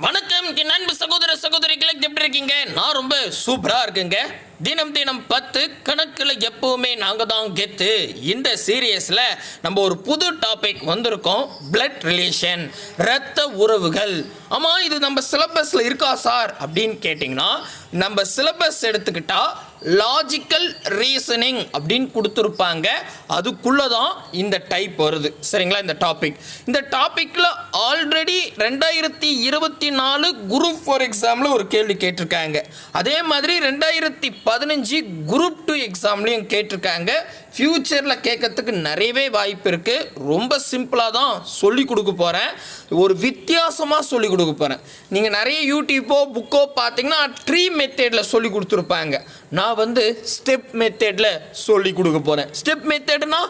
வணக்கம். என் அன்பு சகோதர சகோதரிகளை எப்படி இருக்கீங்க? நான் ரொம்ப சூப்பரா இருக்குங்க. தினம் தினம் பத்து கணக்கில் எப்பவுமே நாங்கள் தான் கெத்து. இந்த சீரியஸில் நம்ம ஒரு புது டாபிக் வந்திருக்கோம். பிளட் ரிலேஷன் இரத்த உறவுகள். ஆமாம் இது நம்ம சிலபஸில் இருக்கா சார்? அப்படின்னு கேட்டிங்கன்னா நம்ம சிலபஸ் எடுத்துக்கிட்டால் லாஜிக்கல் ரீசனிங் அப்படின்னு கொடுத்துருப்பாங்க. அதுக்குள்ளே தான் இந்த டைப் வருது. சரிங்களா இந்த டாபிக் இந்த டாப்பிக்கில் ஆல்ரெடி ரெண்டாயிரத்தி இருபத்தி நாலு குரூப் ஃபோர் எக்ஸாமில் ஒரு கேள்வி கேட்டிருக்காங்க. அதே மாதிரி ரெண்டாயிரத்தி பதினஞ்சு குரூப் டூ எக்ஸாம்லேயும் கேட்டிருக்காங்க. ஃப்யூச்சரில் கேட்கறதுக்கு நிறையவே வாய்ப்பு இருக்குது ரொம்ப சிம்பிளாக தான் சொல்லி கொடுக்க போகிறேன் ஒரு வித்தியாசமாக சொல்லி கொடுக்க போகிறேன் நீங்கள் நிறைய யூடியூப்போ புக்கோ பார்த்தீங்கன்னா ட்ரீ மெத்தேடில் சொல்லி கொடுத்துருப்பாங்க. நான் வந்து ஸ்டெப் மெத்தேடில் சொல்லி கொடுக்க போகிறேன் ஸ்டெப் மெத்தேடுனா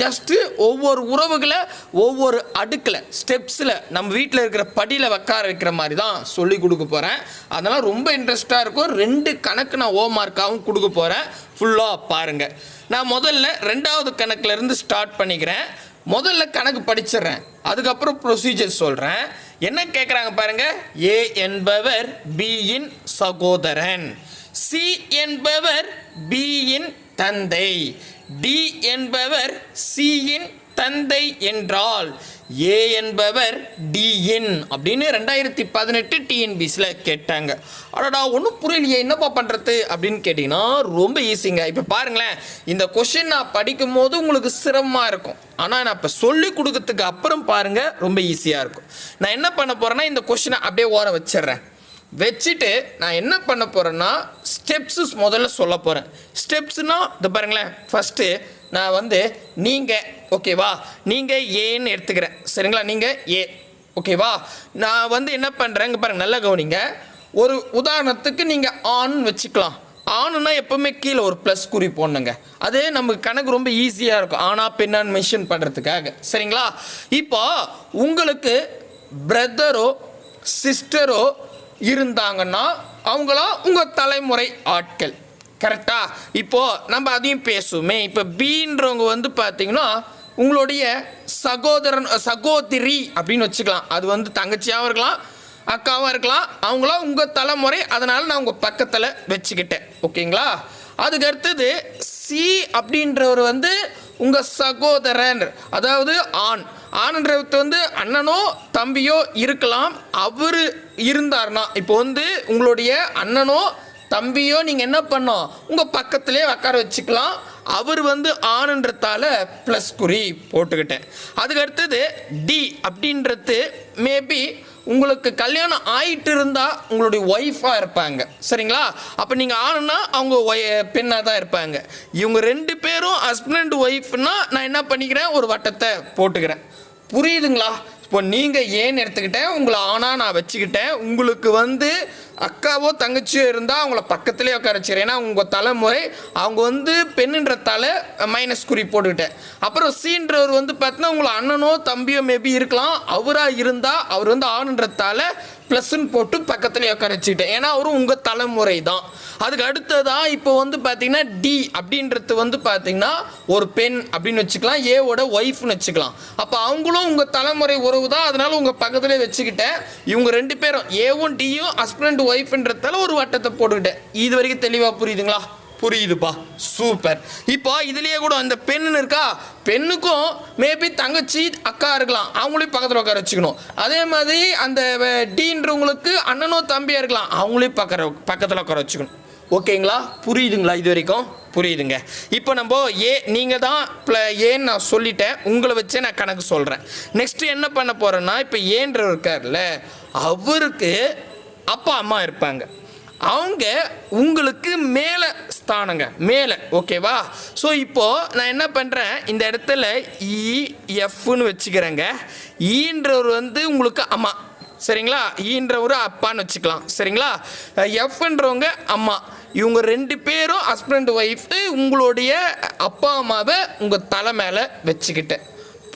ஜஸ்ட்டு ஒவ்வொரு உறவுகளை ஒவ்வொரு அடுக்கில் ஸ்டெப்ஸில் நம்ம வீட்டில் இருக்கிற படியில் உட்கார வைக்கிற மாதிரி தான் சொல்லி கொடுக்க போகிறேன் அதெல்லாம் ரொம்ப இன்ட்ரெஸ்ட்டாக இருக்கும். ரெண்டு கணக்கு நான் ஓ மார்க்காகவும் கொடுக்க போகிறேன் ஃபுல்லாக பாருங்கள் நான் முதல்ல ரெண்டாவது கணக்கிலேருந்து ஸ்டார்ட் பண்ணிக்கிறேன். முதல்ல கணக்கு படிச்சிடுறேன். அதுக்கப்புறம் ப்ரொசீஜர் சொல்கிறேன் என்ன கேட்குறாங்க பாருங்க? ஏ என்பவர் பியின் சகோதரன். சி என்பவர் பியின் தந்தை. டி என்பவர் சியின் தந்தை என்றால் ஏ என்பவர் டிஎன் அப்படின்னு ரெண்டாயிரத்தி பதினெட்டு டிஎன்பிசியில் கேட்டாங்க. அடடா ஒன்றும் புரியலையே என்னப்பா பண்ணுறது அப்படின்னு கேட்டிங்கன்னா ரொம்ப ஈஸிங்க இப்போ பாருங்களேன் இந்த கொஷின் நான் படிக்கும் போது உங்களுக்கு சிரமமாக இருக்கும். ஆனால் நான் இப்போ சொல்லி கொடுக்கறதுக்கு அப்புறம் பாருங்கள் ரொம்ப ஈஸியாக இருக்கும். நான் என்ன பண்ண போகிறேன்னா இந்த கொஷினை அப்படியே ஓர வச்சிடுறேன். வச்சுட்டு நான் என்ன பண்ண போகிறேன்னா ஸ்டெப்ஸு முதல்ல சொல்ல போகிறேன் ஸ்டெப்ஸ்னால் இது பாருங்களேன். ஃபஸ்ட்டு நான் வந்து நீங்கள் ஓகேவா நீங்கள் ஏன்னு எடுத்துக்கிறேன். சரிங்களா? நீங்கள் ஏ ஓகேவா நான் வந்து என்ன பண்ணுறேன் இங்கே பாருங்கள் நல்லா கவனிங்க. ஒரு உதாரணத்துக்கு நீங்கள் ஆன் வச்சுக்கலாம். ஆணுன்னா எப்போவுமே கீழே ஒரு ப்ளஸ் குறி போடணுங்க. அதே நமக்கு கணக்கு ரொம்ப ஈஸியாக இருக்கும். ஆனா பெண்ணான்னு மென்ஷன் பண்ணுறதுக்காக சரிங்களா? இப்போ உங்களுக்கு பிரதரோ சிஸ்டரோ இருந்தாங்கன்னா அவங்களாம் உங்கள் தலைமுறை ஆட்கள். கரெக்டா இப்போது நம்ம அதையும் பேசுவோமே. இப்போ பீன்றவங்க வந்து பார்த்திங்கன்னா உங்களுடைய சகோதரன் சகோதரி அப்படின்னு வச்சுக்கலாம். அது வந்து தங்கச்சியாகவும் இருக்கலாம் அக்காவாக இருக்கலாம். அவங்களாம் உங்கள் தலைமுறை. அதனால் நான் உங்கள் பக்கத்தில் வச்சுக்கிட்டேன். ஓகேங்களா அதுக்கு அடுத்தது சி அப்படின்றவர் வந்து உங்கள் சகோதரன். அதாவது ஆண். ஆண்ன்றது வந்து அண்ணனோ தம்பியோ இருக்கலாம். அவர் இருந்தார்னா இப்போ வந்து உங்களுடைய அண்ணனோ தம்பியோ நீங்கள் என்ன பண்ணோம் உங்கள் பக்கத்திலே உட்கார வச்சுக்கலாம். அவர் வந்து ஆணுன்றதால ப்ளஸ் குறி போட்டுக்கிட்டேன். அதுக்கு அடுத்தது டி அப்படின்றது மேபி உங்களுக்கு கல்யாணம் ஆயிட்டு இருந்தால் உங்களுடைய ஒய்ஃபாக இருப்பாங்க. சரிங்களா? அப்போ நீங்கள் ஆணுன்னா அவங்க ஒய் பெண்ணாக தான் இருப்பாங்க. இவங்க ரெண்டு பேரும் ஹஸ்பண்ட் ஒய்ஃப்னா நான் என்ன பண்ணிக்கிறேன்? ஒரு வட்டத்தை போட்டுக்கிறேன். புரியுதுங்களா? இப்போ நீங்கள் ஏன்னு எடுத்துக்கிட்டேன் உங்களை ஆனால் நான் வச்சுக்கிட்டேன். உங்களுக்கு வந்து அக்காவோ தங்கச்சியோ இருந்தால் அவங்கள பக்கத்துலேயே உட்கார வச்சுக்கிறேன் ஏன்னா உங்கள் தலைமுறை அவங்க வந்து பெண்ணுன்ற தலை மைனஸ் குறி போட்டுக்கிட்டேன். அப்புறம் சீன்றவர் வந்து பார்த்தீங்கன்னா உங்களை அண்ணனோ தம்பியோ மேபி இருக்கலாம். அவராக இருந்தால் அவர் வந்து ஆணுன்றதால ப்ளஸ்ன்னு போட்டு பக்கத்துலேயே உட்கார வச்சுக்கிட்டேன். ஏன்னா அவரும் உங்கள் தலைமுறை தான். அதுக்கு அடுத்ததாக இப்போ வந்து பார்த்தீங்கன்னா டி அப்படின்றது வந்து பார்த்தீங்கன்னா ஒரு பெண் அப்படின்னு வச்சுக்கலாம். ஏவோட ஒய்ஃப்னு வச்சுக்கலாம். அப்போ அவங்களும் உங்கள் தலைமுறை உறவு தான் அதனால உங்கள் பக்கத்துலேயே வச்சுக்கிட்டேன். இவங்க ரெண்டு பேரும் ஏவும் டியும் ஹஸ்பண்ட் ஒய்ஃப்ன்றதால ஒரு வட்டத்தை போட்டுக்கிட்டேன். இது வரைக்கும் தெளிவாக புரியுதுங்களா? புரியுதுப்பா. சூப்பர். இப்போ இதுலேயே கூட அந்த பெண்ணுன்னு இருக்கா? பெண்ணுக்கும் மேபி தங்கச்சி அக்கா இருக்கலாம். அவங்களையும் பக்கத்தில் உட்கார வச்சுக்கணும். அதே மாதிரி அந்த டீன்றவங்களுக்கு அண்ணனோ தம்பியாக இருக்கலாம். அவங்களையும் பக்கற பக்கத்தில் உட்கார வச்சுக்கணும். ஓகேங்களா? புரியுதுங்களா இது வரைக்கும்? புரியுதுங்க. இப்போ நம்ம ஏ நீங்கள் தான் ப்ள ஏன்னு நான் சொல்லிட்டேன். உங்களை வச்சே நான் கணக்கு சொல்கிறேன் நெக்ஸ்ட்டு என்ன பண்ண போகிறேன்னா இப்போ ஏன்ற இருக்கார்ல அவருக்கு அப்பா அம்மா இருப்பாங்க. அவங்க உங்களுக்கு மேலே ஸ்தானங்க. மேலே ஓகேவா ஸோ இப்போது நான் என்ன பண்ணுறேன் இந்த இடத்துல e, இ எஃப்னு வச்சுக்கிறேங்க. E ஈன்றவர் வந்து உங்களுக்கு அம்மா. சரிங்களா? E ஈன்றவர் அப்பான்னு வச்சுக்கலாம். சரிங்களா? எஃப்ன்றவங்க அம்மா. இவங்க ரெண்டு பேரும் ஹஸ்பண்ட் ஒய்ஃபு உங்களுடைய அப்பா அம்மாவை உங்கள் தலை மேலே வச்சுக்கிட்டேன்.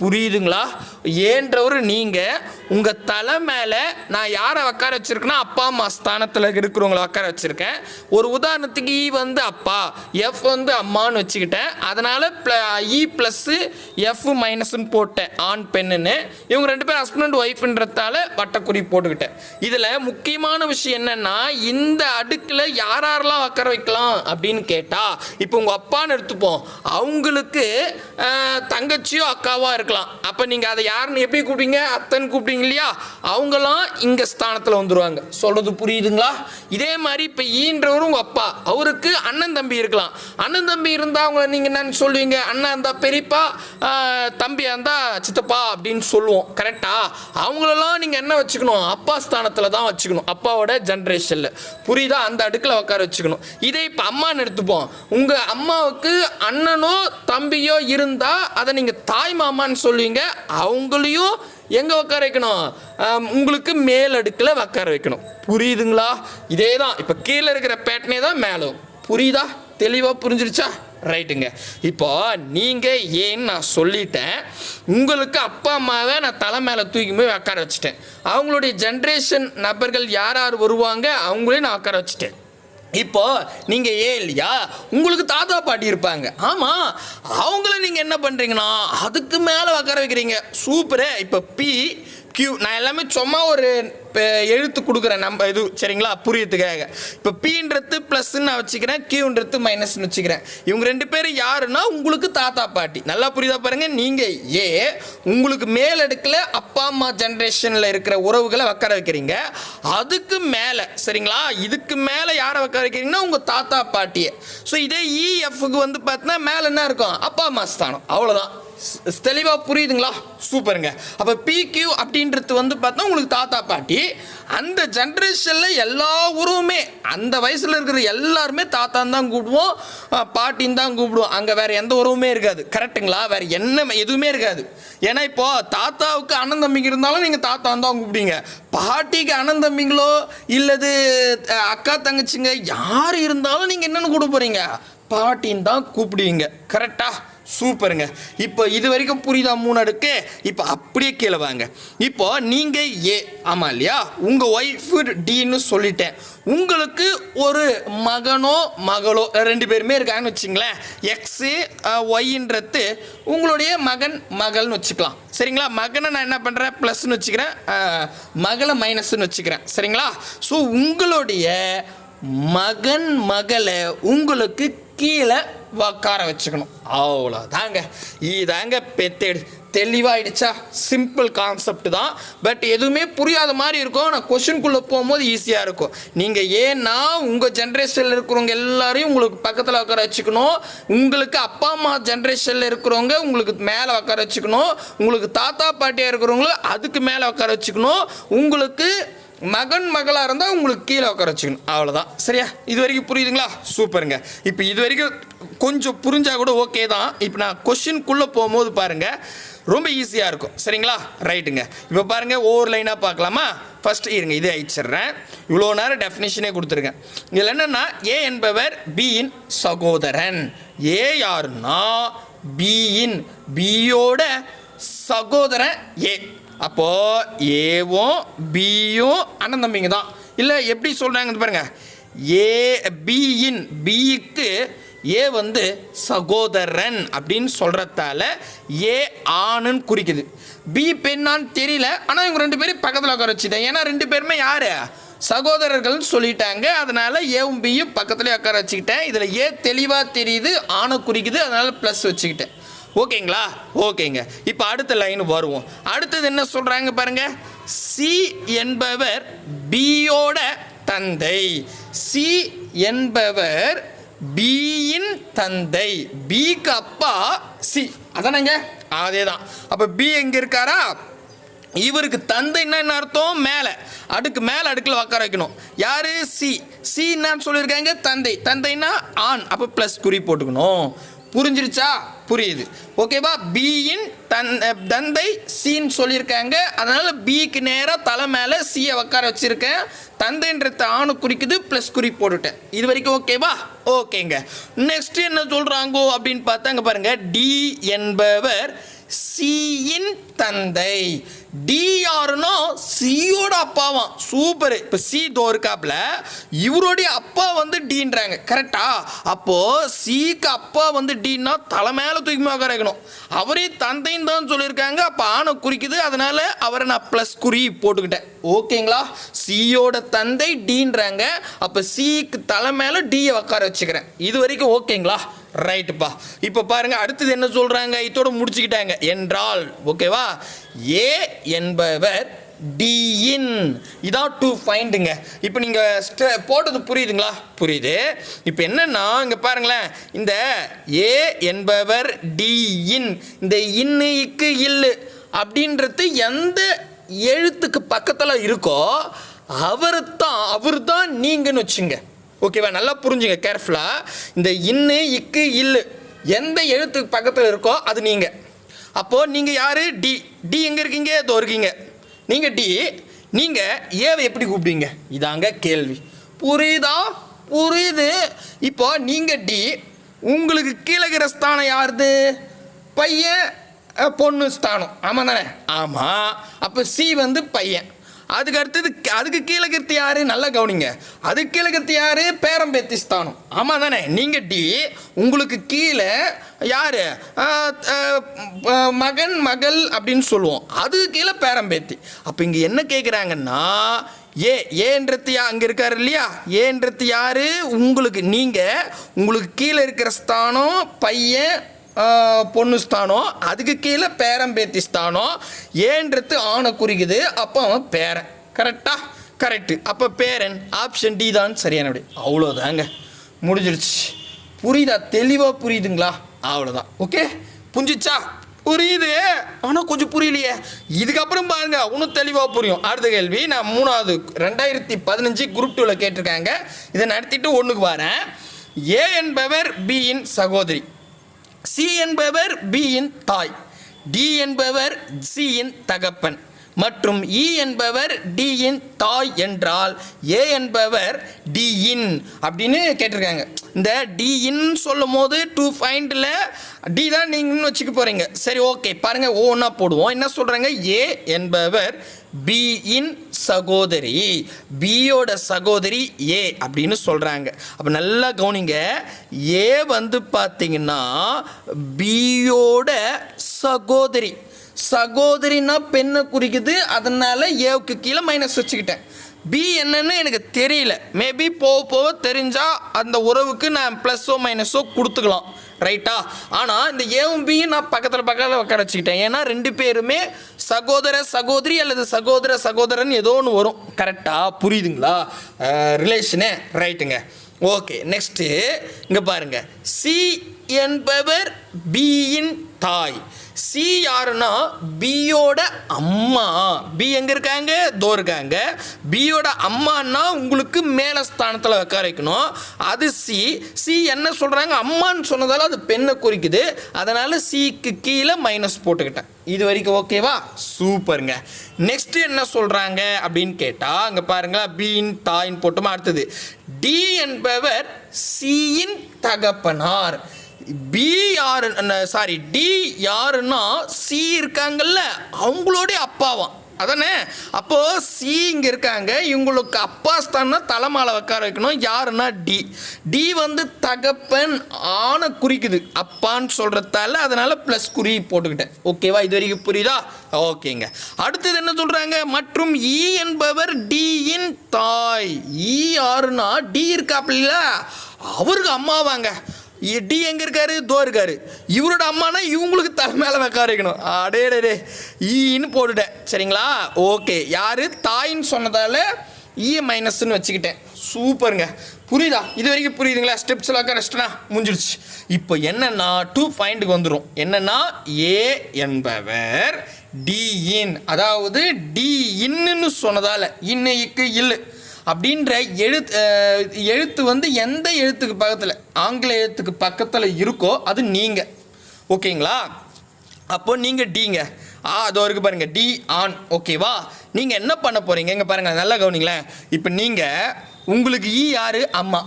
புரியுதுங்களா? ஏன்றவர் நீங்கள் உங்கள் தலை மேலே நான் யாரை உட்கார வச்சுருக்கேன்னா அப்பா அம்மா ஸ்தானத்தில் இருக்கிறவங்கள உட்கார வச்சுருக்கேன். ஒரு உதாரணத்துக்கு இ வந்து அப்பா எஃப் வந்து அம்மான்னு வச்சுக்கிட்டேன். அதனால் ப்ள இ ப்ளஸ்ஸு எஃப் மைனஸ்ன்னு போட்டேன் ஆண் பெண்ணுன்னு. இவங்க ரெண்டு பேரும் ஹஸ்பண்ட் ஒய்ஃப்ன்றதால வட்டக்குறி போட்டுக்கிட்டேன். இதில் முக்கியமான விஷயம் என்னென்னா இந்த அடுக்கில் யார் யாரெல்லாம் உட்கார வைக்கலாம் அப்படின்னு கேட்டால் இப்போ உங்கள் அப்பான்னு எடுத்துப்போம். அவங்களுக்கு தங்கச்சியோ அக்காவோ இருக்கலாம். அப்போ நீங்கள் அதை யாருன்னு எப்படி கூப்பிட்டீங்க? அத்தன் கூப்பிட்டீங்க இல்லையா? அவங்களாம் இங்கே ஸ்தானத்தில் வந்துடுவாங்க சொல்கிறது புரியுதுங்களா? இதே மாதிரி இப்போ ஈன்றவரும் உங்கள் அப்பா. அவருக்கு அண்ணன் தம்பி இருக்கலாம். அண்ணன் தம்பி இருந்தால் அவங்கள நீங்கள் என்னன்னு சொல்லுவீங்க? அண்ணன் இருந்தால் பெரியப்பா தம்பியாக இருந்தால் சித்தப்பா அப்படின்னு சொல்லுவோம். கரெக்டாக அவங்களெல்லாம் நீங்கள் என்ன வச்சுக்கணும்? அப்பா ஸ்தானத்தில் தான் வச்சுக்கணும். அப்பாவோட ஜென்ரேஷனில் புரியுதா? அந்த அடுக்கில் உட்கார வச்சுக்கணும். இதே இப்போ அம்மான்னு எடுத்துப்போம். உங்கள் அம்மாவுக்கு அண்ணனோ தம்பியோ இருந்தால் அதை நீங்கள் தாய் மாமான்னு சொல்லுவீங்க. அவங்க உங்களையும் எங்கே உட்கார வைக்கணும்? உங்களுக்கு மேல் அடுக்கில் உட்கார வைக்கணும். புரியுதுங்களா? இதே தான் இப்போ கீழே இருக்கிற பேட்டனே தான் மேலும். புரியுதா? தெளிவாக புரிஞ்சிருச்சா? ரைட்டுங்க. இப்போ நீங்கள் ஏன்னு நான் சொல்லிட்டேன். உங்களுக்கு அப்பா அம்மாவை நான் தலை மேலே தூக்கி போய் உட்கார வச்சுட்டேன். அவங்களுடைய ஜென்ரேஷன் நபர்கள் யார் யார் வருவாங்க? அவங்களையும் நான் உட்கார வச்சுட்டேன். இப்போ நீங்கள் ஏ இல்லையா? உங்களுக்கு தாத்தா பாட்டி இருப்பாங்க. ஆமாம் அவங்கள நீங்கள் என்ன பண்ணுறீங்கன்னா அதுக்கு மேலே உட்கார வைக்கிறீங்க. சூப்பரு. இப்போ பி கியூ நான் எல்லாமே சும்மா ஒரு எழுத்து கொடுக்குறேன். நம்ம இது சரிங்களா? புரியத்துக்காக இப்போ பீன்றது ப்ளஸ்ன்னு நான் வச்சுக்கிறேன். கியூன்றது மைனஸ்னு வச்சுக்கிறேன். இவங்க ரெண்டு பேரும் யாருன்னா உங்களுக்கு தாத்தா பாட்டி. நல்லா புரியுதா பாருங்க? நீங்கள் ஏ உங்களுக்கு மேலடுக்கில் அப்பா அம்மா ஜென்ரேஷனில் இருக்கிற உறவுகளை உட்கார வைக்கிறீங்க. அதுக்கு மேலே சரிங்களா? இதுக்கு மேலே யாரை உட்கார வைக்கிறீங்கன்னா உங்கள் தாத்தா பாட்டியை. ஸோ இதே e, இஎஃப்க்கு வந்து பார்த்தீங்கன்னா மேலே என்ன இருக்கும்? அப்பா அம்மா ஸ்தானம். அவ்வளோதான் தெளிவாக புரியுதுங்களா? சூப்பருங்க. அப்போ பிக்யூ அப்படின்றது வந்து பார்த்தா உங்களுக்கு தாத்தா பாட்டி அந்த ஜென்ரேஷனில் எல்லா உருவமே அந்த வயசில் இருக்கிற எல்லாருமே தாத்தான்னு தான் கூப்பிடுவோம் பாட்டின்னு தான் கூப்பிடுவோம். அங்கே வேறு எந்த உறவுமே இருக்காது. கரெக்ட்டுங்களா வேறு என்ன எதுவுமே இருக்காது. ஏன்னா இப்போது தாத்தாவுக்கு அண்ணன் தம்பிங்க இருந்தாலும் நீங்கள் தாத்தான்னு தான் கூப்பிடுங்க பாட்டிக்கு அண்ணன் தம்பிங்களோ இல்லது அக்கா தங்கச்சிங்க யார் இருந்தாலும் நீங்கள் என்னென்னு கூப்பிட போகிறீங்க பாட்டின்னு தான் கூப்பிடுவீங்க. கரெக்டாக சூப்பருங்க. இப்போ இது வரைக்கும் புரியுதா மூணு அடுக்கு இப்போ அப்படியே கீழே வாங்க. இப்போ நீங்கள் ஏ ஆமாம் இல்லையா? உங்கள் ஒய்ஃபு டின்னு சொல்லிட்டேன். உங்களுக்கு ஒரு மகனோ மகளோ ரெண்டு பேருமே இருக்காங்கன்னு வச்சுங்களேன். எக்ஸு ஒய்ன்றது உங்களுடைய மகன் மகள்னு வச்சுக்கலாம். சரிங்களா? மகனை நான் என்ன பண்ணுறேன் ப்ளஸ்னு வச்சுக்கிறேன். மகளை மைனஸ்னு வச்சுக்கிறேன். சரிங்களா? ஸோ உங்களுடைய மகன் மகளை உங்களுக்கு கீழே உட்கார வச்சுக்கணும். அவ்வளோதாங்க இதாங்க பெத்தேடு தெளிவாயிடுச்சா? சிம்பிள் கான்செப்ட் தான். பட் எதுவுமே புரியாத மாதிரி இருக்கும். நான் கொஷின்குள்ளே போகும்போது ஈஸியாக இருக்கும். நீங்கள் ஏன்னா உங்கள் ஜென்ரேஷனில் இருக்கிறவங்க எல்லாரையும் உங்களுக்கு பக்கத்தில் உட்கார வச்சுக்கணும். உங்களுக்கு அப்பா அம்மா ஜென்ரேஷனில் இருக்கிறவங்க உங்களுக்கு மேலே உட்கார வச்சுக்கணும். உங்களுக்கு தாத்தா பாட்டியாக இருக்கிறவங்களும் அதுக்கு மேலே உட்கார வச்சுக்கணும். உங்களுக்கு மகன் மகளாக இருந்தால் உங்களுக்கு கீழே உட்கார வச்சுக்கணும். அவ்வளோதான் சரியா? இது வரைக்கும் புரியுதுங்களா? சூப்பருங்க. இப்போ இது வரைக்கும் கொஞ்சம் புரிஞ்சால் கூட ஓகே தான். இப்போ நான் கொஷின்குள்ளே போகும்போது பாருங்கள் ரொம்ப ஈஸியாக இருக்கும். சரிங்களா? ரைட்டுங்க இப்போ பாருங்கள் ஒவ்வொரு லைனாக பார்க்கலாமா? ஃபஸ்ட்டு இருங்க இதே அழிச்சிடுறேன். இவ்வளோ நேரம் டெஃபினேஷனே கொடுத்துருக்கேன். இதில் என்னென்னா ஏ என்பவர் பியின் சகோதரன். ஏ யாருன்னா பியின் பியோட சகோதரன் ஏ அப்போ ஏவும் பியும் அண்ணன் தம்பிங்க தான். இல்லை எப்படி சொல்கிறாங்க பாருங்க. ஏ பியின் பிக்கு ஏ வந்து சகோதரன் அப்படின்னு சொல்கிறதால ஏ ஆணுன்னு குறிக்குது. பி பெண்ணான்னு தெரியல. ஆனால் இவங்க ரெண்டு பேரும் பக்கத்தில் உட்கார வச்சுட்டேன் ஏன்னா ரெண்டு பேருமே யார்? சகோதரர்கள்னு சொல்லிட்டாங்க. அதனால் ஏவும் பியும் பக்கத்துலேயே உட்கார வச்சுக்கிட்டேன். இதில் ஏ தெளிவாக தெரியுது ஆணை குறிக்குது. அதனால் ப்ளஸ் வச்சுக்கிட்டேன். ஓகேங்களா? ஓகேங்க. இப்போ அடுத்த லைன் வருவோம். அடுத்தது என்ன சொல்கிறாங்க பாருங்கள் சி என்பவர் பியோட தந்தை. சி என்பவர் பியின் தந்தை. பிக்கு அப்பா சி அதானங்க? அதே தான் அப்போ பி எங்கே இருக்காரா? இவருக்கு தந்தைன்னா என்ன அர்த்தம்? மேலே. அடுக்கு மேலே அடுக்கில் உட்கார வைக்கணும். யார்? சி சி என்னன்னு சொல்லியிருக்காங்க? தந்தை. தந்தைன்னா ஆண். அப்போ ப்ளஸ் குறி போட்டுக்கணும். புரிஞ்சிருச்சா? புரியுது. ஓகேவா பியின் தன் தந்தை சின்னு சொல்லியிருக்காங்க. அதனால் பிக்கு நேராக தலை மேலே சியை உட்கார வச்சுருக்கேன். தந்தைன்றத ஆணு குறிக்குது ப்ளஸ் குறி போட்டுட்டேன். இது வரைக்கும் ஓகேவா ஓகேங்க நெக்ஸ்ட் என்ன சொல்கிறாங்கோ அப்படின்னு பார்த்தாங்க பாருங்கள் டி என்பவர் சியின் தந்தை. டி யாருன்னா சியோட அப்பாவாம். சூப்பர் இப்போ சி தோ இருக்காப்ல இவருடைய அப்பா வந்து டீன்றாங்க கரெக்டா அப்போது சிக்கு அப்பா வந்து டீன்னா தலை மேலே தூக்கி உட்காரக்கணும் அவரே தந்தையும் தான் சொல்லியிருக்காங்க. அப்போ ஆணை குறிக்குது. அதனால் அவரை நான் ப்ளஸ் குறி போட்டுக்கிட்டேன். ஓகேங்களா? சியோட தந்தை டீன்றாங்க அப்போ சிக்கு தலை மேலே டியை உட்கார வச்சுக்கிறேன். இது வரைக்கும் ஓகேங்களா? ரைட்டுப்பா இப்போ பாருங்கள் அடுத்தது என்ன சொல்கிறாங்க இதோட முடிச்சுக்கிட்டாங்க. என்றால் ஓகேவா ஏ என்பவர் டிஇன் இதான் டூ ஃபைண்டுங்க இப்போ நீங்கள் போட்டது புரியுதுங்களா? புரியுது. இப்போ என்னென்னா இங்கே பாருங்களேன். இந்த ஏ என்பவர் டிஇன் இந்த இன்னைக்கு இல்லு அப்படின்றது எந்த எழுத்துக்கு பக்கத்தில் இருக்கோ அவர் தான் அவர் தான் நீங்கன்னு வச்சுங்க. ஓகேவா நல்லா புரிஞ்சுங்க கேர்ஃபுல்லாக இந்த இன்னு இக்கு இல்லு எந்த எழுத்துக்கு பக்கத்தில் இருக்கோ அது நீங்கள் அப்போது நீங்கள் யார்? டி. டி எங்கே இருக்கீங்க? இதோ இருக்கீங்க. நீங்கள் டி. நீங்கள் ஏவை எப்படி கூப்பிடுவீங்க? இதாங்க கேள்வி. புரியுதா? புரியுது. இப்போ நீங்கள் டி. உங்களுக்கு கீழே இருக்கிற ஸ்தானம் யாருது? பையன் பொண்ணு ஸ்தானம். ஆமாம் தானே? ஆமாம் அப்போ சி வந்து பையன். அதுக்கு அடுத்தது அதுக்கு கீழே கீர்த்தி யாரு? நல்லா கவனிங்க. அதுக்கு கீழே கீர்த்தி யாரு? பேரம்பேத்தி ஸ்தானம் ஆமாம் தானே நீங்கள் டி உங்களுக்கு கீழே யார்? மகன் மகள் அப்படின்னு சொல்லுவோம். அதுக்கு கீழே பேரம்பேத்தி. அப்போ இங்கே என்ன கேட்குறாங்கன்னா ஏ ஏன்றது யா அங்கே இருக்கார் இல்லையா? ஏன்றது யார்? உங்களுக்கு நீங்கள் உங்களுக்கு கீழே இருக்கிற ஸ்தானம் பையன் பொண்ணு ஸ்தானம். அதுக்கு கீழே பேரம்பேத்தி ஸ்தானம். ஏன்றது ஆணை குறிக்குது. அப்போ அவன் பேரன். கரெக்டா கரெக்டு அப்போ பேரன் ஆப்ஷன் டி தான் சரியான விடை. அவ்வளோதாங்க முடிஞ்சிருச்சு. புரியுதா? தெளிவாக புரியுதுங்களா? அவ்வளோதான் ஓகே புரிஞ்சிச்சா? புரியுது. ஆனால் கொஞ்சம் புரியலையே. இதுக்கப்புறம் பாருங்க இன்னும் தெளிவாக புரியும். அடுத்த கேள்வி நான் மூணாவது ரெண்டாயிரத்தி பதினஞ்சு குரூப் டூவில் கேட்டிருக்காங்க. இதை நடத்திட்டு ஒன்றுக்கு வரேன். ஏ என்பவர் பியின் சகோதரி. சி என்பவர் பியின் தாய். டி என்பவர் சியின் தகப்பன். மற்றும் இ என்பவர் டியின் தாய் என்றால் ஏ என்பவர் டியின் அப்படின்னு கேட்டிருக்காங்க. இந்த டியின் சொல்லும் போது டூ ஃபைண்டில் டி தான் நீங்கன்னு வச்சுக்க போகிறீங்க சரி ஓகே பாருங்கள் ஒவ்வொன்றா போடுவோம். என்ன சொல்கிறாங்க ஏ என்பவர் பியின் சகோதரி பியோட சகோதரி ஏ அப்படின்னு சொல்கிறாங்க அப்போ நல்லா கவனிங்க ஏ வந்து பார்த்தீங்கன்னா பியோட சகோதரி. சகோதரினா பெண்ணை குறிக்குது அதனால ஏவுக்கு கீழே மைனஸ் வச்சுக்கிட்டேன். பி என்னன்னு எனக்கு தெரியல. மேபி போக போக தெரிஞ்சால் அந்த உறவுக்கு நான் ப்ளஸ்ஸோ மைனஸோ கொடுத்துக்கலாம். ரைட்டா ஆனால் இந்த ஏவும் பியும் நான் பக்கத்தில் பக்கத்தில் உட்கார வச்சுக்கிட்டேன். ஏன்னா ரெண்டு பேருமே சகோதர சகோதரி அல்லது சகோதர சகோதரன் ஏதோ ஒன்று வரும். கரெக்டாக புரியுதுங்களா? ரிலேஷனு ரைட்டுங்க ஓகே நெக்ஸ்ட்டு இங்கே பாருங்கள் சி என்பவர் பியின் தாய். சி யாருன்னா பியோட அம்மா. பி எங்கே இருக்காங்க? தோ இருக்காங்க. பியோட அம்மான்னா உங்களுக்கு மேலே ஸ்தானத்தில் உட்கார வைக்கணும். அது சி சி என்ன சொல்கிறாங்க அம்மான்னு சொன்னதால அது பெண்ணை குறிக்குது. அதனால் சிக்கு கீழே மைனஸ் போட்டுக்கிட்டேன். இது வரைக்கும் ஓகேவா சூப்பருங்க. நெக்ஸ்ட் என்ன சொல்கிறாங்க அப்படின்னு கேட்டால் அங்கே பாருங்களா பீன் தாயின் போட்டுமா அடுத்தது. டி என்பவர் சியின் தகப்பனார். பி யார் சாரி டி யாருன்னா சி இருக்காங்கல்ல அவங்களோடைய அப்பாவாம். அதானே? அப்போ சி இங்கே இருக்காங்க இவங்களுக்கு அப்பா ஸ்தானா தலைமால உட்கார வைக்கணும். யாருன்னா டி டி வந்து தகப்பன் ஆணை குறிக்குது. அப்பான்னு சொல்கிறதால அதனால ப்ளஸ் குறி போட்டுக்கிட்டேன். ஓகேவா இது வரைக்கும் புரியுதா? ஓகேங்க அடுத்தது என்ன சொல்கிறாங்க மற்றும் இ என்பவர் டியின் தாய். இ யாருன்னா டி இருக்காப்ல அவருக்கு அம்மாவாங்க. டி எங்கே இருக்காரு? தோ இருக்காரு. இவரோட அம்மானா இவங்களுக்கு தலை மேலே வைக்க வைக்கணும். அடே டே டே. ஈன்னு போட்டுட்டேன். சரிங்களா? ஓகே. யார்? தாயின்னு சொன்னதால இ மைனஸ்ன்னு வச்சுக்கிட்டேன். சூப்பருங்க. புரியுதா? இது வரைக்கும் புரியுதுங்களா? ஸ்டெப்ஸ் எல்லாம் கரெக்டா முடிஞ்சிடுச்சு இப்போ என்னன்னா டூ பாயிண்ட்டுக்கு வந்துடும் என்னன்னா ஏ என்பவர் டி இன். அதாவது டி இன்னுன்னு சொன்னதால இன்னைக்கு இக்கு அப்படின்ற எழுத்து எழுத்து வந்து எந்த எழுத்துக்கு பக்கத்தில் ஆங்கில எழுத்துக்கு பக்கத்தில் இருக்கோ அது நீங்கள் ஓகேங்களா? அப்போ நீங்கள் டீங்க. ஆ அதோ இருக்கு பாருங்கள் டி ஆன். ஓகேவா? நீங்கள் என்ன பண்ண போகிறீங்க இங்கே பாருங்கள் நல்லா கவனிங்களேன். இப்போ நீங்கள் உங்களுக்கு இ யார்? அம்மா.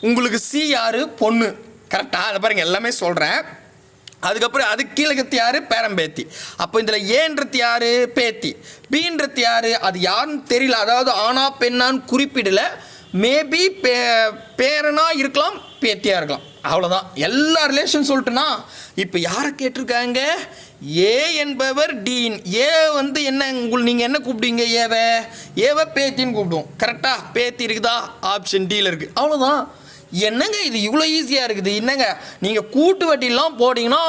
உங்களுக்கு சி யார்? பொண்ணு. கரெக்டாக அதை பாருங்கள் எல்லாமே சொல்கிறேன் அதுக்கப்புறம் அது கீழே இருக்கிறது யாரு? பேரம்பேத்தி. அப்போ இதில் ஏன்றது யாரு? பேத்தி. பீன்றது யாரு? அது யாருன்னு தெரியல. அதாவது ஆனா பெண்ணான்னு குறிப்பிடல. மேபி பே பேரனா இருக்கலாம் பேத்தியாக இருக்கலாம். அவ்வளோதான் எல்லா ரிலேஷன் சொல்லிட்டுனா இப்போ யாரை கேட்டிருக்காங்க? ஏ என்பவர் டீன். ஏ வந்து என்ன உங்கள் நீங்கள் என்ன கூப்பிடுவீங்க ஏவை? ஏவை பேத்தின்னு கூப்பிடுவோம். கரெக்டாக பேத்தி இருக்குதா? ஆப்ஷன் டீல இருக்குது அவ்வளோதான் என்னங்க இது இவ்வளோ ஈஸியாக இருக்குது? என்னங்க? நீங்கள் கூட்டு வட்டிலாம் போட்டிங்கன்னா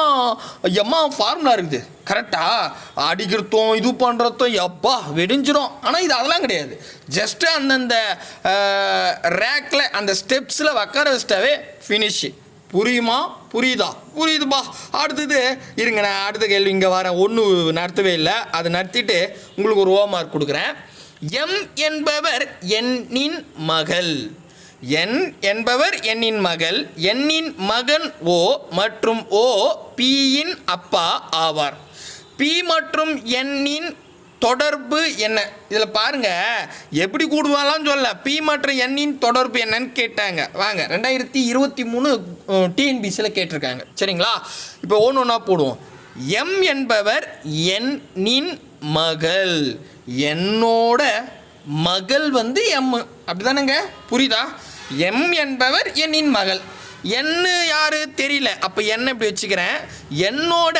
எம்மா ஃபார்முலா இருக்குது. கரெக்டாக அடிக்கிறதும் இது பண்ணுறதும் எப்பா வெடிஞ்சிரும். ஆனால் இது அதெல்லாம் கிடையாது. ஜஸ்ட்டு அந்தந்த ரேக்கில் அந்த ஸ்டெப்ஸில் உக்கார வச்சிட்டாவே ஃபினிஷு புரியுமா? புரியுதா? புரியுதுப்பா. அடுத்தது இருங்க நான் அடுத்த கேள்வி இங்கே வரேன். ஒன்றும் நடத்தவே இல்லை. அதை நடத்திட்டு உங்களுக்கு ஒரு ஹோம்ஒர்க் கொடுக்குறேன். எம் என்பவர் எண்ணின் மகள். என் என்பவர் என்னின் மகள் எண்ணின் மகன் ஓ மற்றும் ஓ பியின் அப்பா ஆவார். பி மற்றும் என்னின் தொடர்பு என்ன? இதில் பாருங்கள் எப்படி கூடுவாலாம் சொல்ல பி மற்றும் எண்ணின் தொடர்பு என்னன்னு கேட்டாங்க. வாங்க ரெண்டாயிரத்தி இருபத்தி மூணு டிஎன்பிசியில் கேட்டிருக்காங்க. சரிங்களா? இப்போ ஒன்று ஒன்றா போடுவோம். எம் என்பவர் எண்ணின் மகள். என்னோட மகள் வந்து எம். அப்படிதானேங்க? புரியுதா? எம் என்பவர் என்னின் மகள். என்ன யாரு தெரியல. அப்போ என்ன இப்படி வச்சுக்கிறேன்? என்னோட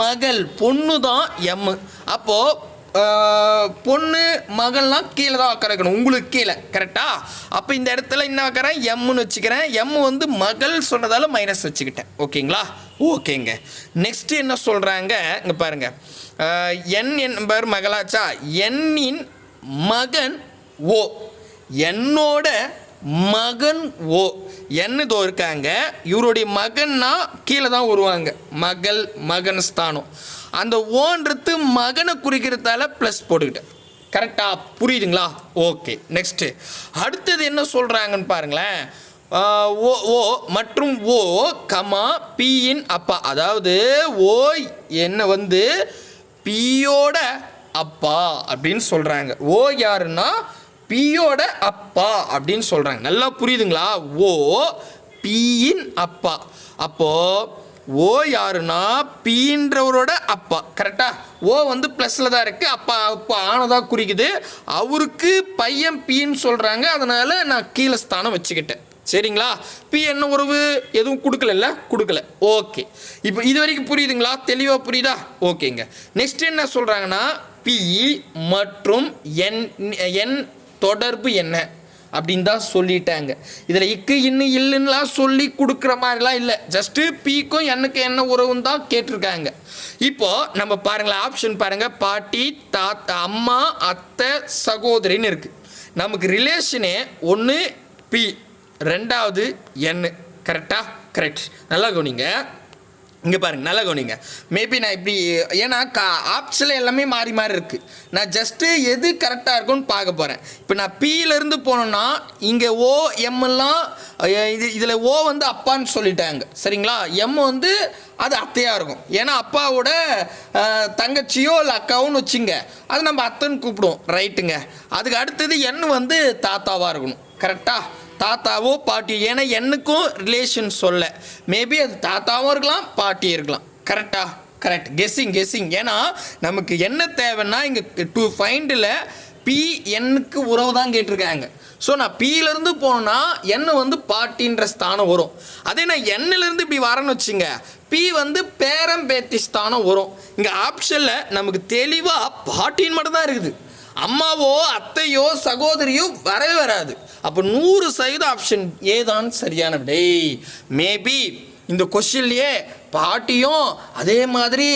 மகள் பொண்ணு தான் எம் அப்போது பொண்ணு மகள்லாம் கீழே தான் உட்காரக்கணும் உங்களுக்கு கீழே கரெக்டா அப்போ இந்த இடத்துல என்ன வைக்கிறேன்? எம்னு வச்சுக்கிறேன். எம் வந்து மகள் சொன்னதால மைனஸ் வச்சுக்கிட்டேன். ஓகேங்களா? ஓகேங்க. நெக்ஸ்ட் என்ன சொல்கிறாங்க இங்கே பாருங்க. என் என்பவர் மகளாச்சா? எண்ணின் மகன் ஓ என்னோட மகன் ஓ. என்னதோ இருக்காங்க. இவருடைய மகன்னா கீழே தான் வருவாங்க. மகள் மகன் ஸ்தானம். அந்த ஓன்றது மகனை குறிக்கிறதால ப்ளஸ் போட்டுக்கிட்டேன். கரெக்டாக புரியுதுங்களா? ஓகே நெக்ஸ்ட்டு அடுத்தது என்ன சொல்கிறாங்கன்னு பாருங்களேன். ஓ ஓ மற்றும் ஓ கமா பியின் அப்பா. அதாவது ஓ என்ன வந்து பியோட அப்பா அப்படின்னு சொல்கிறாங்க ஓ யாருன்னா பியோட அப்பா அப்படின்னு சொல்கிறாங்க நல்லா புரியுதுங்களா? ஓ பியின் அப்பா. அப்போது ஓ யாருன்னா? பீன்றவரோட அப்பா. கரெக்டா? ஓ வந்து ப்ளஸில் தான் இருக்குது அப்பா அப்பா ஆனதாக குறிக்குது. அவருக்கு பையன் பீன்னு சொல்கிறாங்க அதனால் நான் கீழே ஸ்தானம் வச்சுக்கிட்டேன். சரிங்களா? பி என்ன உறவு? எதுவும் கொடுக்கலல்ல? கொடுக்கல. ஓகே. இப்போ இது வரைக்கும் புரியுதுங்களா? தெளிவாக புரியுதா? ஓகேங்க. நெக்ஸ்ட் என்ன சொல்கிறாங்கன்னா பி மற்றும் என் என் தொடர்பு என்ன? அப்படின்னு தான் சொல்லிட்டாங்க. இதில் இக்கு இன்னும் இல்லைன்னுலாம் சொல்லி கொடுக்குற மாதிரிலாம் இல்லை. ஜஸ்ட்டு பீக்கும் எனக்கு என்ன உறவுன்னு தான் கேட்டிருக்காங்க. இப்போது நம்ம பாருங்களேன் ஆப்ஷன் பாருங்கள் பாட்டி தாத்தா அம்மா அத்தை சகோதரின்னு இருக்குது நமக்கு ரிலேஷனே ஒன்று பி. ரெண்டாவது என்னு. கரெக்டாக கரெக்ட் நல்லா கவனிங்க. இங்கே பாருங்க நல்லா கவனிங்க. மேபி நான் இப்படி ஏன்னா கா ஆப்ஸில் எல்லாமே மாறி மாறி இருக்குது நான் ஜஸ்ட்டு எது கரெக்டாக இருக்கும்னு பார்க்க போகிறேன் இப்போ நான் பியிலேருந்து போனேன்னா இங்கே ஓ எம் எல்லாம் இது இதில் ஓ வந்து அப்பான்னு சொல்லிட்டாங்க. சரிங்களா? எம் வந்து அது அத்தையாக இருக்கும். ஏன்னா அப்பாவோட தங்கச்சியோ இல்லை அக்காவோன்னு வச்சுங்க அது நம்ம அத்தைன்னு கூப்பிடுவோம். ரைட்டுங்க அதுக்கு அடுத்தது எண் வந்து தாத்தாவாக இருக்கணும். கரெக்டாக தாத்தாவோ பாட்டி ஏன்னா என்னுக்கும் ரிலேஷன் சொல்ல. மேபி அது தாத்தாவும் இருக்கலாம் பாட்டியும் இருக்கலாம். கரெக்டா கரெக்ட் கெஸ்ஸிங் கெஸ்ஸிங் ஏன்னா நமக்கு என்ன தேவைன்னா இங்கே டூ ஃபைண்டில் பி எண்ணுக்கு உறவு தான் கேட்டிருக்காங்க. ஸோ நான் பீலேருந்து போனேன்னா என்ன வந்து பாட்டின்ற ஸ்தானம் வரும். அதே நான் என்னிலேருந்து இப்படி வரேன்னு வச்சுங்க பி வந்து பேரம் பேத்தி ஸ்தானம் வரும். இங்கே ஆப்ஷனில் நமக்கு தெளிவாக பாட்டின்னு மட்டும் தான் இருக்குது. அம்மாவோ அத்தையோ சகோதரியோ வரவே வராது. அப்போ நூறு சதவீத ஆப்ஷன் ஏதான் சரியான விடை. மேபி இந்த கொஷின்லேயே பாட்டியும் அதே மாதிரி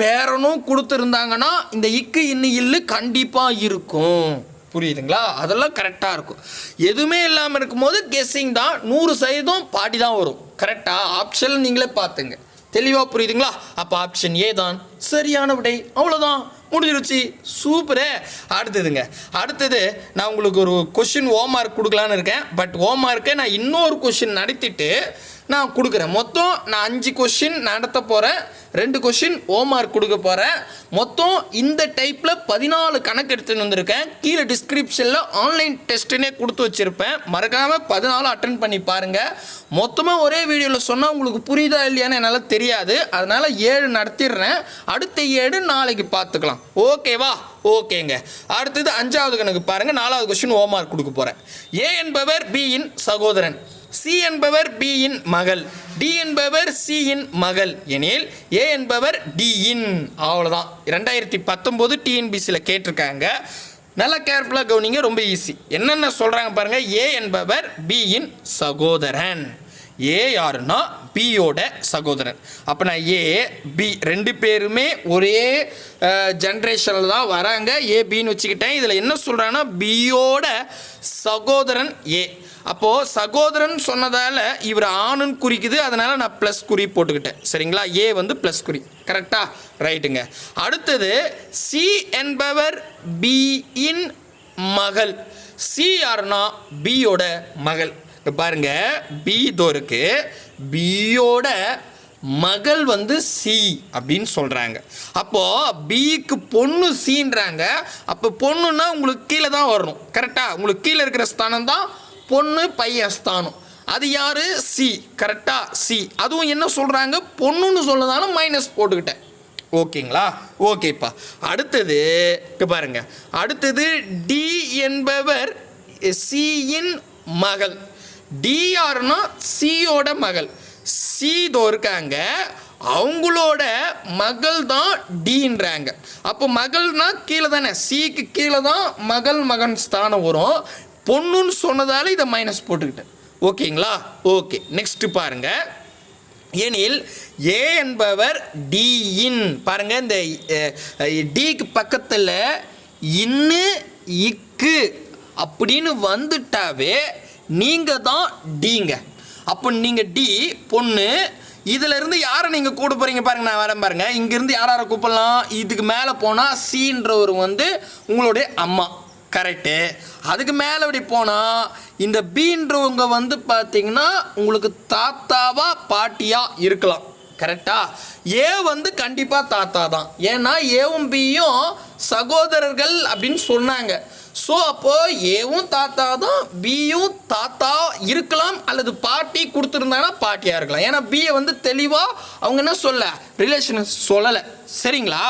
பேரனும் கொடுத்துருந்தாங்கன்னா இந்த இக்கு இன்னும் இல்லு கண்டிப்பாக இருக்கும். புரியுதுங்களா? அதெல்லாம் கரெக்டாக இருக்கும். எதுவுமே இல்லாமல் இருக்கும்போது கெஸ்ஸிங் தான் நூறு சதவீதம் பாட்டி தான் வரும். கரெக்டாக ஆப்ஷன் நீங்களே பார்த்துங்க. தெளிவாக புரியுதுங்களா? அப்போ ஆப்ஷன் ஏ தான் சரியான விடை. அவ்வளோதான் முடிஞ்சிருச்சு. சூப்பரே. அடுத்ததுங்க அடுத்தது நான் உங்களுக்கு ஒரு கொஷின் ஹோம் மார்க் கொடுக்கலான்னு இருக்கேன். பட் ஹோம் மார்க்கை நான் இன்னொரு கொஷின் நடத்திட்டு நான் கொடுக்குறேன். மொத்தம் நான் அஞ்சு கொஷின் நடத்த போகிறேன் ரெண்டு கொஷின் ஓமார்க் கொடுக்க போகிறேன் மொத்தம் இந்த டைப்பில் பதினாலு கணக்கு எடுத்துன்னு வந்திருக்கேன். கீழே டிஸ்கிரிப்ஷனில் ஆன்லைன் டெஸ்ட்டுனே கொடுத்து வச்சுருப்பேன். மறக்காமல் பதினாலு அட்டன் பண்ணி பாருங்கள் மொத்தமாக ஒரே வீடியோவில் சொன்னால் உங்களுக்கு புரியுதா இல்லையான்னு என்னால் தெரியாது. அதனால் ஏழு நடத்திடுறேன். அடுத்த ஏழு நாளைக்கு பார்த்துக்கலாம் ஓகேவா ஓகேங்க அடுத்தது அஞ்சாவது கணக்கு பாருங்கள் நாலாவது கொஸ்டின் ஓமார்க் கொடுக்க போகிறேன் ஏ என்பவர் பி இன் சகோதரன். சி என்பவர் பியின் மகள். டி என்பவர் சியின் மகள் எனில் ஏ என்பவர் டி இன் அவ்வளோதான் ரெண்டாயிரத்தி பத்தொம்போது டிஎன்பிசியில் கேட்டிருக்காங்க. நல்லா கேர்ஃபுல்லாக கவனிங்க ரொம்ப ஈஸி என்னென்ன சொல்கிறாங்க பாருங்கள் ஏ என்பவர் பியின் சகோதரன். ஏ யாருன்னா பியோட சகோதரன். அப்போ நான் ஏ பி ரெண்டு பேருமே ஒரே ஜென்ரேஷனில் தான் வராங்க. ஏ பின்னு வச்சுக்கிட்டேன். இதில் என்ன சொல்கிறாங்கன்னா பியோட சகோதரன் ஏ அப்போது சகோதரன் சொன்னதால் இவர் ஆணுன்னு குறிக்குது அதனால் நான் ப்ளஸ் குறி போட்டுக்கிட்டேன். சரிங்களா? ஏ வந்து ப்ளஸ் குறி. கரெக்டா ரைட்டுங்க அடுத்தது சி என்பவர் பி இன் மகள். சி யாருன்னா? பியோட மகள். இங்க பாருங்க. பி இதோ இருக்கு. பியோட மகள் வந்து சி அப்படின்னு சொல்கிறாங்க அப்போது பிக்கு பொண்ணு சீன்றாங்க அப்போ பொண்ணுன்னா உங்களுக்கு கீழே தான் வரணும். கரெக்டாக உங்களுக்கு கீழே இருக்கிற ஸ்தானம் தான் பொண்ணு பையன் ஸ்தானம் அது யார்? சி கரெக்டாக சி அதுவும் என்ன சொல்கிறாங்க பொண்ணுன்னு சொல்லதான மைனஸ் போட்டுக்கிட்டேன். ஓகேங்களா? ஓகேப்பா அடுத்தது இப்போ பாருங்க. அடுத்தது டி என்பவர் சியின் மகள். டிஆர்னா சியோட மகள். சி தோ இருக்காங்க. அவங்களோட மகள் தான் டீன்றாங்க அப்போ மகள்னா கீழே தானே? சிக்கு கீழே தான் மகள் மகன் ஸ்தானம் வரும். பொண்ணுன்னு சொன்னதால் இதை மைனஸ் போட்டுக்கிட்டேன். ஓகேங்களா? ஓகே. நெக்ஸ்ட்டு பாருங்கள் எனில் ஏ என்பவர் டிஇன் பாருங்கள் இந்த டிக்கு பக்கத்தில் இன்னு இக்கு அப்படின்னு வந்துட்டாவே நீங்கள் தான் டிங்க அப்போ நீங்கள் டி பொண்ணு இதிலிருந்து யாரை நீங்கள் கூட போகிறீங்க பாருங்கள் நான் வரேன் பாருங்கள் இங்கேருந்து யார் யாரை கூப்பிடலாம்? இதுக்கு மேலே போனால் சீன்றவர் வந்து உங்களுடைய அம்மா. கரெக்டு அதுக்கு மேலே இப்படி போனால் இந்த பீன்றவங்க வந்து பார்த்தீங்கன்னா உங்களுக்கு தாத்தாவா பாட்டியா இருக்கலாம். கரெக்டா ஏ வந்து கண்டிப்பாக தாத்தா தான். ஏன்னா ஏவும் பியும் சகோதரர்கள் அப்படின்னு சொன்னாங்க. ஸோ அப்போது ஏவும் தாத்தா தான் பியும் தாத்தா இருக்கலாம் அல்லது பாட்டி கொடுத்துருந்தாங்கன்னா பாட்டியாக இருக்கலாம். ஏன்னா பியை வந்து தெளிவாக அவங்க என்ன சொல்ல? ரிலேஷன் சொல்லலை. சரிங்களா?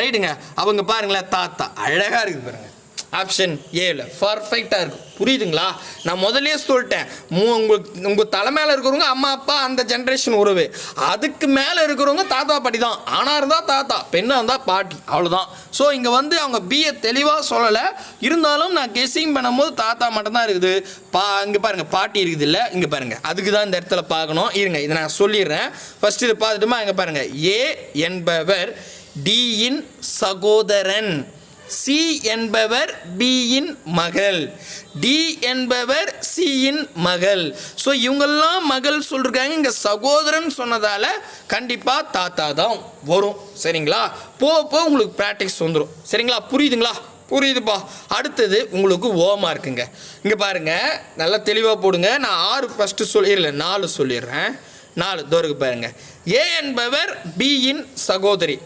ரைட்டுங்க. அவங்க பாருங்களேன் தாத்தா. அழகாக இருக்குது பாருங்க. ஆப்ஷன் ஏல பர்ஃபெக்டாக இருக்கும் புரியுதுங்களா? நான் முதலே சொல்லிட்டேன். மூ உங்களுக்கு உங்கள் தலை மேலே இருக்கிறவங்க அம்மா அப்பா அந்த ஜென்ரேஷன் உறவு. அதுக்கு மேலே இருக்கிறவங்க தாத்தா பாட்டி தான். ஆணாக இருந்தால் தாத்தா பெண்ணாக இருந்தால் பாட்டி. அவ்வளோதான் ஸோ இங்கே வந்து அவங்க பிஏ தெளிவாக சொல்லலை. இருந்தாலும் நான் கெஸ்ஸிங் பண்ணும்போது தாத்தா மட்டும்தான் இருக்குது. பா இங்கே பாருங்கள் பாட்டி இருக்குது இல்லை? இங்கே பாருங்கள் அதுக்கு தான் இந்த இடத்துல பார்க்கணும். இருங்க இதை நான் சொல்லிடுறேன். ஃபஸ்ட்டு இதை பார்த்துட்டுமா? இங்கே பாருங்கள் ஏ என்பவர் டியின் சகோதரன். சி என்பவர் பியின் மகள். டி என்பவர் சியின் மகள். ஸோ இவங்கெல்லாம் மகள் சொல்லிருக்காங்க. இங்கே சகோதரன் சொன்னதால் கண்டிப்பாக தாத்தா தான் வரும். சரிங்களா? போக போக உங்களுக்கு ப்ராக்டிஸ் வந்துடும் சரிங்களா? புரியுதுங்களா? புரியுதுப்பா. அடுத்தது உங்களுக்கு ஓமா இருக்குங்க இங்கே பாருங்க. நல்லா தெளிவாக போடுங்க. நான் ஆறு ஃபஸ்ட்டு சொல்லிடல நாலு சொல்லிடுறேன். நாலு தோருக்கு பாருங்க. ஏ என்பவர் பியின் சகோதரி.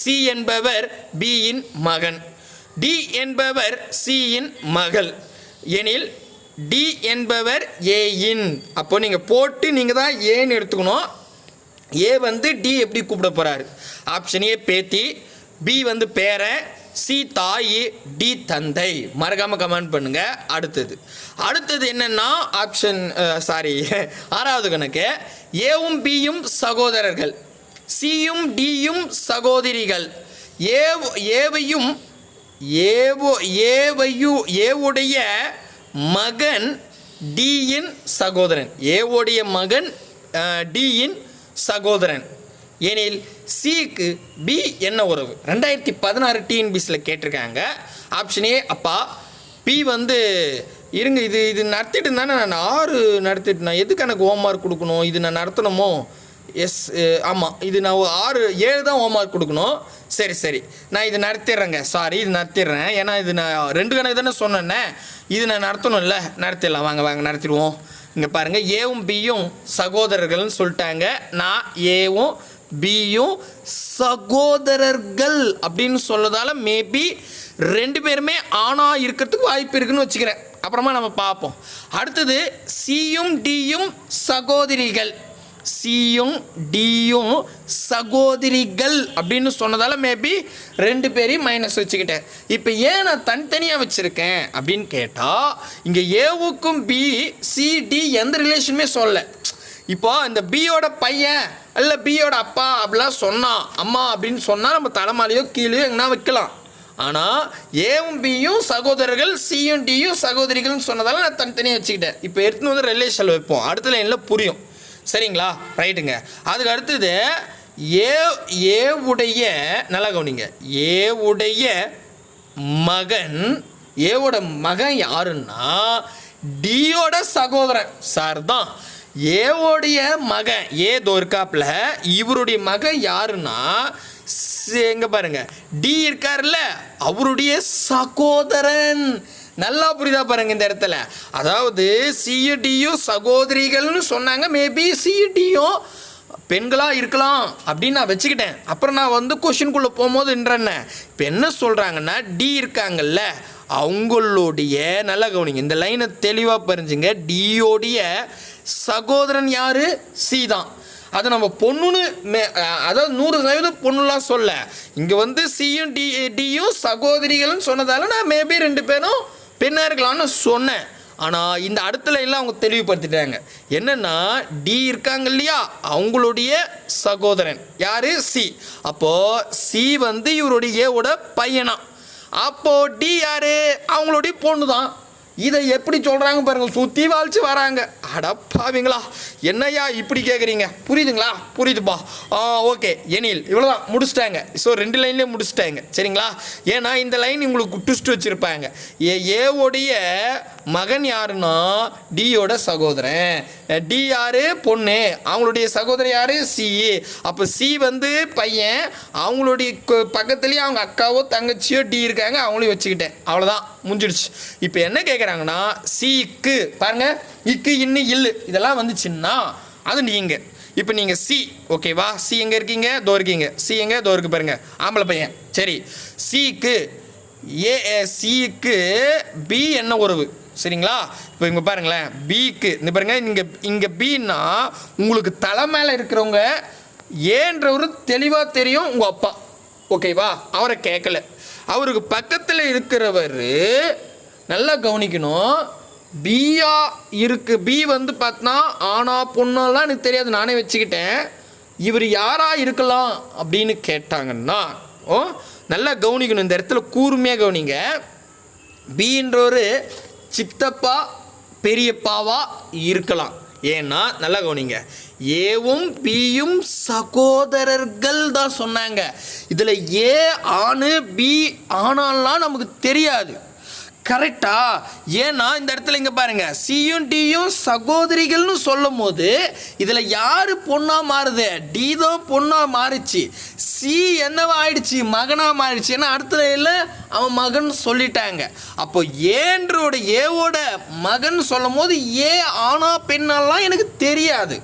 சி என்பவர் பியின் மகன். டி என்பவர் சியின் மகள். எனில் டி என்பவர் ஏயின். அப்போ நீங்கள் போட்டு நீங்கள் தான் ஏன்னு எடுத்துக்கணும். ஏ வந்து டி எப்படி கூப்பிட போகிறாரு ஆப்ஷன் ஏ பேத்தி பி வந்து பேரன் சி தாய் டி தந்தை. மறக்காமல் கமெண்ட் பண்ணுங்கள் அடுத்தது. அடுத்தது என்னன்னா ஆப்ஷன் சாரி ஆறாவது கணக்கு. ஏவும் பியும் சகோதரர்கள். சியும் டியும் சகோதரிகள். ஏ ஏவையும் ஏவோ ஏவையு ஏவுடைய மகன் டியின் சகோதரன். ஏவோடைய மகன் டியின் சகோதரன். எனில் சிக்கு பி என்ன உறவு? ரெண்டாயிரத்தி பதினாறு டிஎன்பிசியில் கேட்டிருக்காங்க. ஆப்ஷன் ஏ அப்பா. பி வந்து இருங்க இது இது நடத்திட்டு தானே நான் ஆறு நடத்திட்டு நான் எதுக்கு எனக்கு ஹோம்ஒர்க் கொடுக்கணும்? இது நான் நடத்தணுமோ? எஸ் ஆமாம் இது நான் ஒரு ஆறு ஏழு தான் ஹோம் ஒர்க் கொடுக்கணும். சரி சரி. நான் இது நடத்திடுறேங்க. சாரி இது நடத்திடுறேன். ஏன்னா இது நான் ரெண்டு கணக்கு தானே சொன்னேன்னே. இது நான் நடத்தணும்ல. நடத்திடலாம். வாங்க வாங்க நடத்திடுவோம். இங்கே பாருங்கள் ஏவும் பியும் சகோதரர்கள்னு சொல்லிட்டாங்க. நான் ஏவும் பியும் சகோதரர்கள் அப்படின்னு சொல்லதால் மேபி ரெண்டு பேருமே ஆணாக இருக்கிறதுக்கு வாய்ப்பு இருக்குன்னு வச்சுக்கிறேன். அப்புறமா நம்ம பார்ப்போம். அடுத்தது சியும் டியும் சகோதரிகள். சியும் டியும் சகோதரிகள் அப்படின்னு சொன்னதால மேபி ரெண்டு பேரையும் மைனஸ் வச்சுக்கிட்டேன். இப்போ ஏன் நான் தனித்தனியாக வச்சுருக்கேன் அப்படின்னு கேட்டால் இங்கே ஏவுக்கும் பி சி டி எந்த ரிலேஷனுமே சொல்லலை. இப்போ இந்த பியோட பையன் அல்ல பியோட அப்பா அப்படிலாம் சொன்னான் அம்மா அப்படின்னு சொன்னால் நம்ம தலைமாலையோ கீழே எங்கன்னா வைக்கலாம். ஆனால் ஏவும் பியும் சகோதரர்கள் சியும் டியும் சகோதரிகள்னு சொன்னதால நான் தனித்தனியாக வச்சுக்கிட்டேன். இப்போ எடுத்துன்னு வந்து ரிலேஷன் வைப்போம். அடுத்த லைனில் புரியும். சரிங்களா? ரைட்டுங்க. அதுக்கு அடுத்தது ஏ ஏவுடைய நல்லா கவனிங்க. ஏவுடைய மகன் ஏவோட மகன் யாருன்னா டியோட சகோதரன் சார் தான். ஏவோடைய மகன் ஏ தோர்காப்பில் இவருடைய மகன் யாருன்னா எங்கே பாருங்க. டி இருக்கார்ல அவருடைய சகோதரன். நல்லா புரியுதா பாருங்க இந்த இடத்துல. அதாவது சிஇடியும் சகோதரிகள்னு சொன்னாங்க மேபி சிஇடியும் பெண்களாக இருக்கலாம் அப்படின்னு நான் வச்சுக்கிட்டேன். அப்புறம் நான் வந்து கொஷின்குள்ளே போகும்போதுன்றேன்ன இப்போ என்ன சொல்கிறாங்கன்னா டி இருக்காங்கல்ல அவங்களுடைய நல்லா கவனிங்க இந்த லைனை தெளிவாக புரிஞ்சுங்க. டியோடைய சகோதரன் யாரு? சி தான். அதை நம்ம பொண்ணுன்னு மே அதாவது நூறு சதவீதம் பொண்ணுலாம் சொல்ல. இங்கே வந்து சியும் டி டியும் சகோதரிகள்னு சொன்னதால நான் மேபி ரெண்டு பேரும் பெண்ணாக இருக்கலாம்னு சொன்னேன். ஆனால் இந்த அடுத்த எல்லாம் அவங்க தெளிவுபடுத்திட்டாங்க. என்னென்னா டி இருக்காங்க இல்லையா? அவங்களுடைய சகோதரன். யார்? சி அப்போது சி வந்து இவருடைய ஏவோட பையனா. அப்போது டி யார்? அவங்களுடைய பொண்ணு தான் இதை எப்படி சொல்கிறாங்க பாருங்க சுற்றி வாழ்ச்சி வராங்க. அடப்பாவீங்களா என்னய்யா இப்படி கேட்குறீங்க புரியுதுங்களா? புரியுதுப்பா. ஆ ஓகே. எனில் இவ்வளோதான் முடிச்சிட்டாங்க. ஸோ ரெண்டு லைன்லேயே முடிச்சிட்டாங்க. சரிங்களா? ஏன்னா இந்த லைன் உங்களுக்கு ட்விஸ்ட் வச்சுருப்பாங்க. ஏ ஏவோடைய மகன் யாருன்னா டியோட சகோதரன். டி யாரு? பொண்ணு. அவங்களுடைய சகோதரன் யார்? சி. அப்போ சி வந்து பையன். அவங்களுடைய பக்கத்துலேயே அவங்க அக்காவோ தங்கச்சியோ டி இருக்காங்க. அவங்களையும் வச்சுக்கிட்டேன். அவ்வளோதான் முடிஞ்சிடுச்சு. இப்போ என்ன கேட்குறேன் கேட்குறாங்கன்னா சிக்கு பாருங்க இக்கு இன்னு இல்லு. இதெல்லாம் வந்துச்சுன்னா அது நீங்கள் இப்போ நீங்கள் சி ஓகேவா சி எங்கே இருக்கீங்க? தோ இருக்கீங்க. சி எங்கே? தோ இருக்கு பாருங்க. ஆம்பளை பையன். சரி. சிக்கு ஏ சிக்கு பி என்ன உறவு? சரிங்களா? இப்போ இங்கே பாருங்களேன். பிக்கு இந்த பாருங்க இங்கே இங்கே பின்னா உங்களுக்கு தலை மேலே இருக்கிறவங்க ஏன்றவரு தெளிவாக தெரியும் உங்கள் அப்பா. ஓகேவா அவரை கேட்கல அவருக்கு பக்கத்தில் இருக்கிறவர் நல்லா கவனிக்கணும். பியா இருக்கு. பி வந்து பார்த்தனா ஆனா பொண்ணெல்லாம் எனக்கு தெரியாது. நானே வச்சுக்கிட்டேன். இவர் யாரா இருக்கலாம் அப்படின்னு கேட்டாங்கன்னா ஓ நல்லா கவனிக்கணும். இந்த இடத்துல கூர்மையாக கவனிங்க. பீன்றவர் சித்தப்பா பெரியப்பாவா இருக்கலாம். ஏன்னா நல்லா கவனிங்க. ஏவும் பியும் சகோதரர்கள் தான் சொன்னாங்க. இதில் ஏ ஆணு பி ஆனாலாம் நமக்கு தெரியாது. கரெக்டா? ஏன்னா இந்த இடத்துல இங்கே பாருங்க. சியும் டியும் சகோதரிகள்னு சொல்லும் போது இதில் யாரு பொண்ணாக மாறுது? டி தான் பொண்ணாக மாறிச்சு. சி என்னவா ஆயிடுச்சு? மகனாக மாறிடுச்சு. ஏன்னா அடுத்த இல்லை அவன் மகன் சொல்லிட்டாங்க. அப்போ ஏன்றோட ஏவோட மகன் சொல்லும் போது ஏ ஆனா பெண்ணெல்லாம் எனக்கு தெரியாது.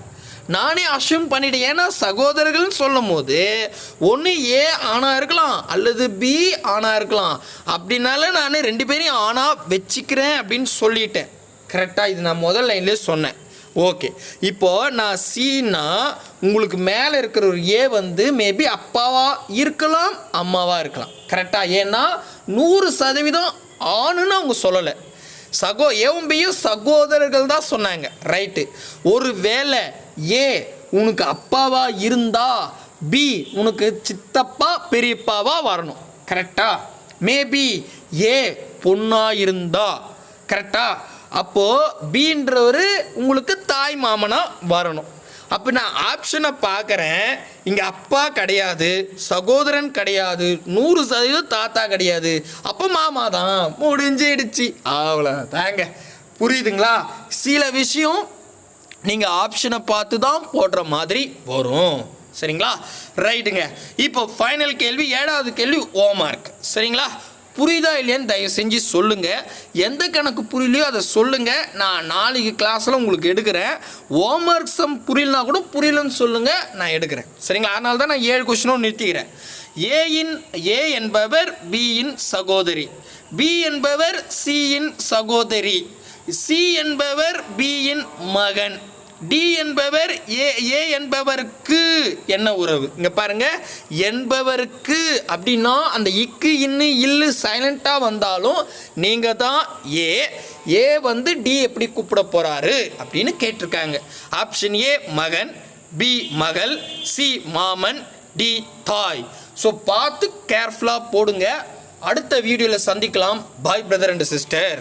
நானே அஷ்யூம் பண்ணிட்டேன். ஏன்னா சகோதரர்கள்னு சொல்லும் போது ஒன்று ஏ ஆணா இருக்கலாம் அல்லது பி ஆணாக இருக்கலாம். அப்படின்னால நான் ரெண்டு பேரையும் ஆணாக வச்சுக்கிறேன் அப்படின்னு சொல்லிட்டேன். கரெக்டாக இது நான் முதல் லைன்லேயே சொன்னேன். ஓகே இப்போ நான் சீனா உங்களுக்கு மேலே இருக்கிற ஒரு ஏ வந்து மேபி அப்பாவாக இருக்கலாம் அம்மாவாக இருக்கலாம். கரெக்டாக ஏன்னா நூறு சதவீதம் ஆணுன்னு அவங்க சொல்லலை. சகோ ஏவம்பியும் சகோதரர்கள் தான் சொன்னாங்க. ரைட்டு ஒரு வேலை ஏ உனக்கு அப்பாவா இருந்தா பி உனக்கு சித்தப்பா பெரியப்பாவா வரணும். கரெக்டா மேபி ஏ பொண்ணா இருந்தா. கரெக்டா அப்போ பீன்றவர் உங்களுக்கு தாய் மாமனா வரணும். அப்போ நான் ஆப்ஷனை பார்க்குறேன் இங்கே அப்பா கிடையாது சகோதரன் கிடையாது நூறு சதவீதம் தாத்தா கிடையாது. அப்போ மாமா தான். முடிஞ்சிடுச்சு. அவ்வளோ தாங்க புரியுதுங்களா? சில விஷயம் நீங்கள் ஆப்ஷனை பார்த்து தான் போடுற மாதிரி வரும். சரிங்களா? ரைட்டுங்க இப்போ ஃபைனல் கேள்வி ஏழாவது கேள்வி ஓ மார்க் சரிங்களா? புரியுதா இல்லையான்னு தயவு செஞ்சு சொல்லுங்கள் எந்த கணக்கு புரியலையோ அதை சொல்லுங்கள் நான் நாளைக்கு கிளாஸில் உங்களுக்கு எடுக்கிறேன். ஹோம்ஒர்க் சம் புரியலனா கூட புரியலன்னு சொல்லுங்கள் நான் எடுக்கிறேன். சரிங்களா? அதனால தான் நான் ஏழு கொஷினும் நிறுத்திக்கிறேன். ஏயின் ஏ என்பவர் பியின் சகோதரி. பி என்பவர் சியின் சகோதரி. சி என்பவர் பியின் மகன். டி என்பவர் ஏ ஏ என்பவருக்கு என்ன உறவு? இங்கே பாருங்க. என்பவருக்கு அப்படின்னா அந்த இக்கு இன்னு இல்லு சைலண்ட்டாக வந்தாலும் நீங்கள் தான் ஏ ஏ வந்து டி எப்படி கூப்பிட போகிறாரு அப்படின்னு கேட்டிருக்காங்க. ஆப்ஷன் ஏ மகன். பி மகள். சி மாமன். டி தாய். ஸோ பார்த்து கேர்ஃபுல்லாக போடுங்க. அடுத்த வீடியோவில் சந்திக்கலாம். பாய் பிரதர் அண்ட் சிஸ்டர்